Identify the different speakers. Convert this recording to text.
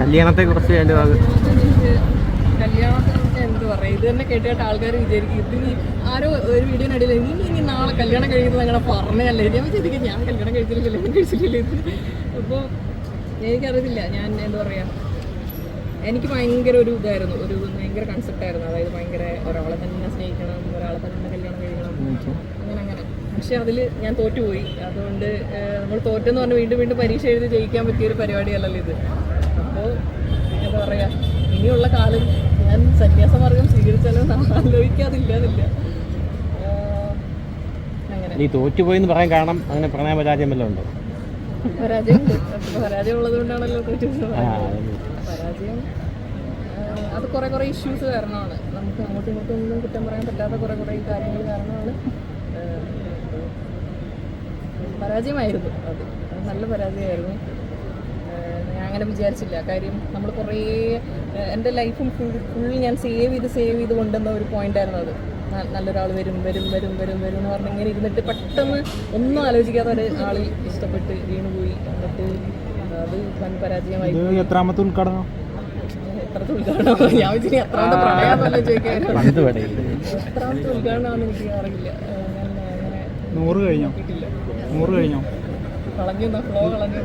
Speaker 1: കല്യാണത്തെ കുറിച്ച് എന്റെ ഭാഗം.
Speaker 2: കല്യാണത്തെ കുറിച്ച് എന്ത് പറയാ? ഇത് തന്നെ കേട്ടിട്ട് ആൾക്കാർ വിചാരിക്കും ഇത് നീ ആരോ ഒരു നാളെ കല്യാണം ഞാൻ കല്യാണം ഞാൻ എന്താ എനിക്ക് ഭയങ്കര ഒരു ഇതായിരുന്നു ഒരു ഭയങ്കര കൺസെപ്റ്റ് ആയിരുന്നു. അതായത് ഭയങ്കര ഒരാളെ തന്നെ സ്നേഹിക്കണം ഒരാളെ തന്നെ കല്യാണം കഴിക്കണം അങ്ങനെ അങ്ങനെ. പക്ഷെ അതിൽ ഞാൻ തോറ്റുപോയി. അതുകൊണ്ട് നമ്മൾ തോറ്റെന്ന് പറഞ്ഞ് വീണ്ടും വീണ്ടും പരീക്ഷ എഴുതി ജയിക്കാൻ പറ്റിയ ഒരു പരിപാടിയല്ലല്ലോ ഇത്. എന്താ പറയുക ഇനിയുള്ള കാലം ഞാൻ സന്യാസമാർഗം സ്വീകരിച്ചാലും ആലോചിക്കാതില്ല എന്നില്ല നീ അങ്ങനെ.
Speaker 1: നീ തോറ്റുപോയെന്ന് പറയാൻ കാരണം അങ്ങനെ പ്രണയ പരാജയം വല്ലതും ഉണ്ടോ?
Speaker 2: പരാജയം പരാജയം ഉള്ളത് കൊണ്ടാണല്ലോ. പരാജയം അത് കുറേ കുറേ ഇഷ്യൂസ് കാരണമാണ്. നമുക്ക് അങ്ങോട്ടും ഇങ്ങോട്ടും ഒന്നും കുറ്റം പറയാൻ പറ്റാത്ത കുറേ കുറേ കാര്യങ്ങൾ കാരണമാണ്. പരാജയമായിരുന്നു അത് നല്ല പരാജയമായിരുന്നു. അങ്ങനെ വിചാരിച്ചില്ല. കാര്യം നമ്മൾ കുറേ എന്റെ ലൈഫും ഫുൾ ഫുൾ ഞാൻ സേവ് ചെയ്ത് സേവ് ചെയ്ത് കൊണ്ടുവന്ന ഒരു പോയിന്റ് ആയിരുന്നു അത്. നല്ലൊരാൾ വരും വരും വരും വരും വരും എന്ന് പറഞ്ഞ് ഇങ്ങനെ ഇരുന്നിട്ട് പെട്ടെന്ന് ഒന്നും ആലോചിക്കാത്ത ഒരു ആളിൽ ഇഷ്ടപ്പെട്ട് വീണുപോയി എന്നിട്ട് അത് വൻ പരാജയമായി.
Speaker 3: എത്രാമത്തെ ഉദ്ഘാടനം?
Speaker 2: എത്ര ഉദ്ഘാടനം? ഞാൻ വിചാരിച്ചു എത്രാമത്തെ പ്രണയാന്നല്ലേ ചോദിക്കാൻ
Speaker 1: പണ്ട് പടയില്ല?
Speaker 2: എത്രാമത്തെ ഉദ്ഘാടനമാണെന്ന് എനിക്ക് അറിയില്ല.
Speaker 3: നൂറ് കഴിഞ്ഞോ? നൂറ് കഴിഞ്ഞോ?
Speaker 2: കളഞ്ഞു ഫ്ലോ കളഞ്ഞു.